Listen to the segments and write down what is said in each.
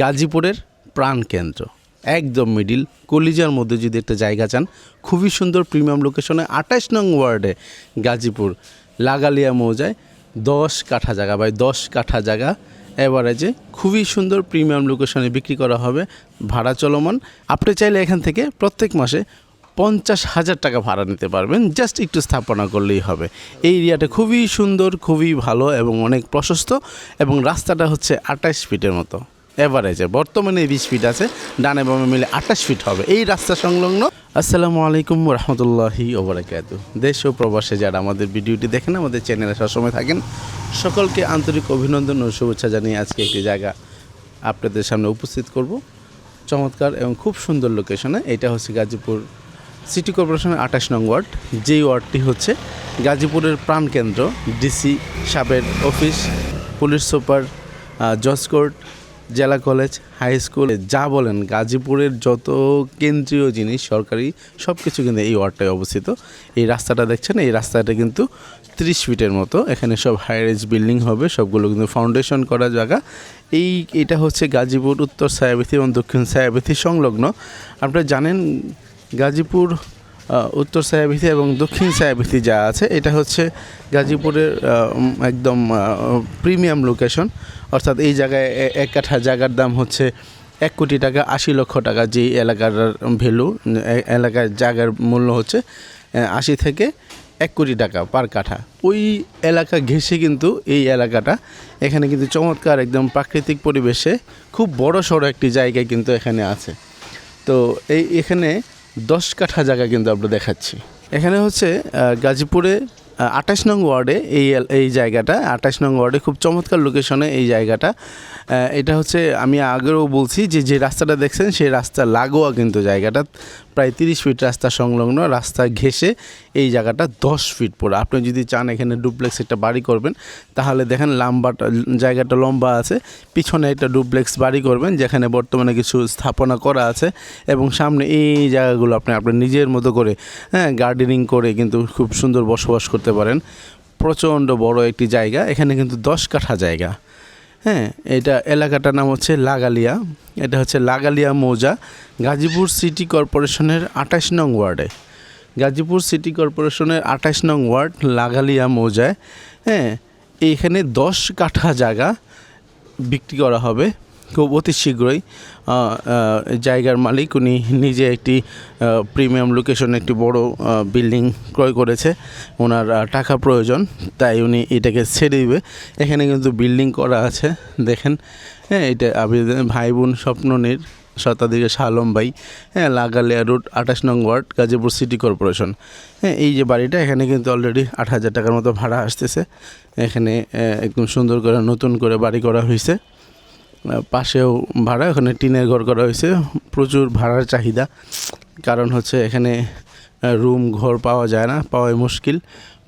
গাজীপুরের প্রাণকেন্দ্র। একদম মিডিল কলিজার মধ্যে যদি একটা জায়গা চান, খুবই সুন্দর প্রিমিয়াম লোকেশনে আঠাশ নং ওয়ার্ডে গাজীপুর, লাগালিয়া মৌজায় দশ কাঠা জায়গা বাই দশ কাঠা জায়গা। এভারেজে খুবই সুন্দর প্রিমিয়াম লোকেশনে বিক্রি করা হবে ভাড়া চলমান। আপনি চাইলে এখান থেকে প্রত্যেক মাসে পঞ্চাশ হাজার টাকা ভাড়া নিতে পারবেন জাস্ট একটু স্থাপনা করলেই হবে। এই এরিয়াটা খুবই সুন্দর, খুবই ভালো এবং অনেক প্রশস্ত এবং রাস্তাটা হচ্ছে আঠাশ ফিটের মতো। এভারেজে বর্তমানে বিশ ফিট আছে, ডানে বামে মিলে আঠাশ ফিট হবে। এই রাস্তা সংলগ্ন। আসসালামু আলাইকুম রহমতুল্লাহি ওবরাকাতু। দেশ ও প্রবাসে যারা আমাদের ভিডিওটি দেখেন, আমাদের চ্যানেলে সবসময় থাকেন, সকলকে আন্তরিক অভিনন্দন ও শুভেচ্ছা জানিয়ে আজকে একটি জায়গা আপনাদের সামনে উপস্থিত করব। চমৎকার এবং খুব সুন্দর লোকেশনে এটা হচ্ছে গাজীপুর সিটি কর্পোরেশনের আঠাশ নং ওয়ার্ড। যেই ওয়ার্ডটি হচ্ছে গাজীপুরের প্রাণকেন্দ্র ডিসি সাবের অফিস, পুলিশ সুপার জজ কোর্ট জেলা কলেজ, হাই স্কুল, যা বলেন গাজীপুরের যত কেন্দ্রীয় জিনিস, সরকারি সব কিছু কিন্তু এই ওয়ার্ডটায় অবস্থিত। এই রাস্তাটা দেখছেন? এই রাস্তাটা কিন্তু ত্রিশ ফিটের মতো। এখানে সব হাইরেজ বিল্ডিং হবে, সবগুলো কিন্তু ফাউন্ডেশন করা জায়গা। এই, এটা হচ্ছে গাজীপুর উত্তর ছায়াবিথি এবং দক্ষিণ ছায়াবিথি সংলগ্ন। আপনারা জানেন গাজীপুর উত্তর সায়াবিথি এবং দক্ষিণ সায়াবিথি যা আছে, এটা হচ্ছে গাজীপুরের একদম প্রিমিয়াম লোকেশন। অর্থাৎ এই জায়গায় এক কাঠা জায়গার দাম হচ্ছে এক কোটি টাকা, আশি লক্ষ টাকা যে এলাকার ভ্যালু এলাকার জায়গার মূল্য হচ্ছে আশি থেকে এক কোটি টাকা পার কাঠা। ওই এলাকা ঘেঁষে কিন্তু এই এলাকাটা, এখানে কিন্তু চমৎকার একদম প্রাকৃতিক পরিবেশে খুব বড় সড়ো একটি জায়গায় কিন্তু এখানে আছে। তো এই, এখানে দশ কাঠা জায়গা কিন্তু আমরা দেখাচ্ছি। এখানে হচ্ছে গাজীপুরে আঠাশ নং ওয়ার্ডে এই এই জায়গাটা, আঠাশ নং ওয়ার্ডে খুব চমৎকার লোকেশনে এই জায়গাটা। এটা হচ্ছে, আমি আগেও বলছি যে যে রাস্তাটা দেখছেন, সেই রাস্তা লাগোয়া কিন্তু জায়গাটা। প্রায় তিরিশ ফিট রাস্তা সংলগ্ন, রাস্তা ঘেঁষে এই জায়গাটা দশ ফিট পুরো। আপনি যদি চান এখানে ডুপ্লেক্স একটা বাড়ি করবেন, তাহলে দেখেন লাম্বাটা, জায়গাটা লম্বা আছে। পিছনে একটা ডুপ্লেক্স বাড়ি করবেন, যেখানে বর্তমানে কিছু স্থাপনা করা আছে এবং সামনে এই জায়গাগুলো আপনি আপনার নিজের মতো করে হ্যাঁ গার্ডেনিং করে কিন্তু খুব সুন্দর বসবাস করতে পারেন। প্রচণ্ড বড় একটি জায়গা, এখানে কিন্তু দশ কাঠা জায়গা। হ্যাঁ এটা এলাকাটার নাম হচ্ছে লাগালিয়া। এটা হচ্ছে লাগালিয়া মৌজা, গাজীপুর সিটি কর্পোরেশনের আঠাশ নং ওয়ার্ডে। গাজীপুর সিটি কর্পোরেশনের আঠাশ নং ওয়ার্ড, লাগালিয়া মৌজায়। হ্যাঁ এইখানে দশ কাঠা জায়গা বিক্রি করা হবে। খুব অতি শীঘ্রই জায়গার মালিক, উনি নিজে একটি প্রিমিয়াম লোকেশনে একটি বড় বিল্ডিং ক্রয় করেছে। ওনার টাকা প্রয়োজন, তাই উনি এটাকে ছেড়ে দিবে। এখানে কিন্তু বিল্ডিং করা আছে, দেখেন। হ্যাঁ এটা আবেদন ভাই বোন স্বপ্ননীর শতাধিকে শালম ভাই হ্যাঁ লাগালিয়া রুট আঠাশ নং ওয়ার্ড, গাজীপুর সিটি কর্পোরেশন। হ্যাঁ এই যে বাড়িটা, এখানে কিন্তু অলরেডি আট হাজার টাকার মতো ভাড়া আসতেছে। এখানে একদম সুন্দর করে নতুন করে বাড়ি করা হয়েছে পাশেও ভাড়া, ওখানে টিনের ঘর করা হয়েছে। প্রচুর ভাড়ার চাহিদা। কারণ হচ্ছে এখানে রুম, ঘর পাওয়া যায় না, পাওয়াই মুশকিল।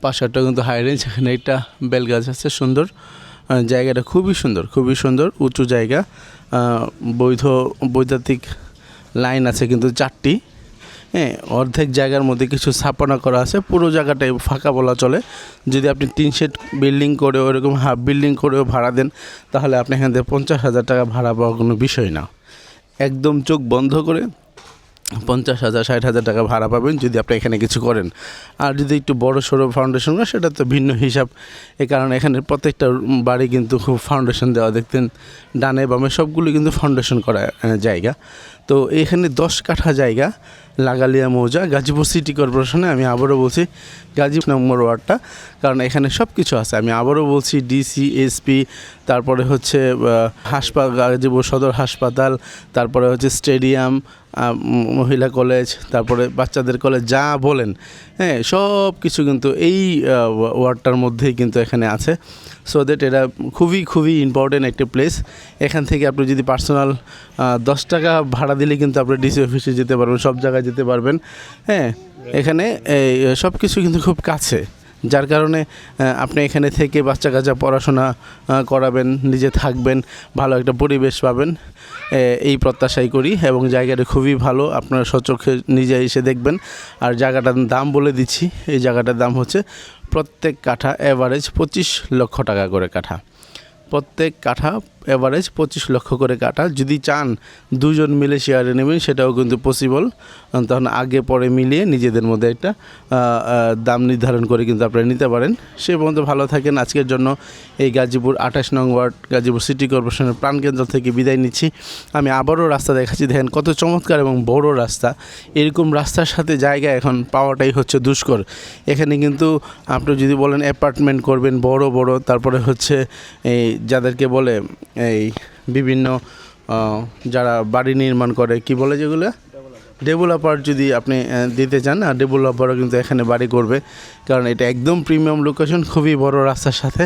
পাশেরটা কিন্তু হাই রেঞ্জ এখানে একটা বেল গাছ আছে, সুন্দর। জায়গাটা খুবই সুন্দর খুবই সুন্দর, উঁচু জায়গা। বৈধ বৈদ্যুতিক লাইন আছে কিন্তু চারটি। হ্যাঁ অর্ধেক জায়গার মধ্যে কিছু স্থাপনা করা আছে। পুরো জায়গাটাই ফাঁকা বলা চলে। যদি আপনি তিন শেড বিল্ডিং করে ওরকম হাফ বিল্ডিং করেও ভাড়া দেন, তাহলে আপনি এখান থেকে পঞ্চাশ হাজার টাকা ভাড়া পাওয়ার কোনো বিষয় না। একদম চোখ বন্ধ করে পঞ্চাশ হাজার, ষাট হাজার টাকা ভাড়া পাবেন যদি আপনি এখানে কিছু করেন। আর যদি একটু বড় সড়ো ফাউন্ডেশন হয়, সেটা তো ভিন্ন হিসাব। এ কারণে এখানে প্রত্যেকটা বাড়ি কিন্তু খুব ফাউন্ডেশন দেওয়া, দেখতেন ডানে বামে সবগুলো কিন্তু ফাউন্ডেশন করা জায়গা। তো এখানে দশ কাঠা জায়গা, লাগালিয়া মৌজা, গাজীপুর সিটি কর্পোরেশনে আমি আবারও বলছি গাজীপুর নম্বর ওয়ার্ডটা, কারণ এখানে সব কিছু আছে। আমি আবারও বলছি ডিসি এসপি তারপরে হচ্ছে হাসপাতাল, গাজীপুর সদর হাসপাতাল, তারপরে হচ্ছে স্টেডিয়াম মহিলা কলেজ তারপরে বাচ্চাদের কলেজ যা বলেন হ্যাঁ সব কিছু কিন্তু এই ওয়ার্ডটার মধ্যেই কিন্তু এখানে আছে। সো দ্যাট এটা খুবই খুবই ইম্পর্টেন্ট একটা প্লেস এখান থেকে আপনি যদি পার্সোনাল দশ টাকা ভাড়া দিলে কিন্তু আপনি ডিসি অফিসে যেতে পারবেন, সব জায়গায় যেতে পারবেন। হ্যাঁ এখানে সব কিছু কিন্তু খুব কাছে। যার কারণে আপনি এখানে থেকে বাচ্চা কাচ্চা পড়াশোনা করাবেন, নিজে থাকবেন, ভালো একটা পরিবেশ পাবেন। এই প্রত্যাশাই করি এবং জায়গাটা খুবই ভালো, আপনারা সচক্ষে নিজে এসে দেখবেন। আর জায়গাটার দাম বলে দিচ্ছি, এই জায়গাটার দাম হচ্ছে প্রত্যেক কাঠা অ্যাভারেজ পঁচিশ লক্ষ টাকা করে কাঠা। প্রত্যেক কাঠা এভারেজ পঁচিশ লক্ষ করে কাটা। যদি চান দুজন মিলে শেয়ারে নেবেন, সেটাও কিন্তু পসিবল তখন আগে পরে মিলিয়ে নিজেদের মধ্যে একটা দাম নির্ধারণ করে কিন্তু আপনারা নিতে পারেন। সে পর্যন্ত ভালো থাকেন। আজকের জন্য এই গাজীপুর আঠাশ নং ওয়ার্ড, গাজীপুর সিটি কর্পোরেশনের প্রাণকেন্দ্র থেকে বিদায় নিচ্ছি। আমি আবারও রাস্তা দেখাচ্ছি। দেখেন কত চমৎকার এবং বড় রাস্তা। এরকম রাস্তার সাথে জায়গা এখন পাওয়াটাই হচ্ছে দুষ্কর। এখানে কিন্তু আপনি যদি বলেন অ্যাপার্টমেন্ট করবেন বড় বড়, তারপরে হচ্ছে এই যাদেরকে বলে এই বিভিন্ন যারা বাড়ি নির্মাণ করে, কি বলে যেগুলো? ডেভেলপার যদি আপনি দিতে চান, আর ডেভেলপারও কিন্তু এখানে বাড়ি করবে। কারণ এটা একদম প্রিমিয়াম লোকেশন খুবই বড় রাস্তার সাথে।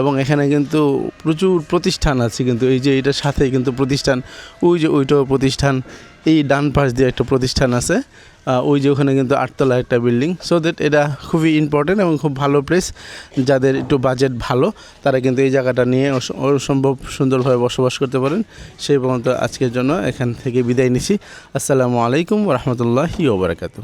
এবং এখানে কিন্তু প্রচুর প্রতিষ্ঠান আছে কিন্তু এই যে এটার সাথে কিন্তু প্রতিষ্ঠান, ওই যে ওইটাও প্রতিষ্ঠান, এই ডান পাশ দিয়ে একটা প্রতিষ্ঠান আছে ওই যে ওখানে কিন্তু আটতলা একটা বিল্ডিং। সো দ্যাট এটা খুবই ইম্পর্টেন্ট এবং খুব ভালো প্লেস যাদের একটু বাজেট ভালো, তারা কিন্তু এই জায়গাটা নিয়ে অসম্ভব সুন্দরভাবে বসবাস করতে পারেন। সেই পর্যন্ত আজকের জন্য এখান থেকে বিদায় নিছি আসসালামু আলাইকুম রহমতুল্লাহি ওবরাকাতু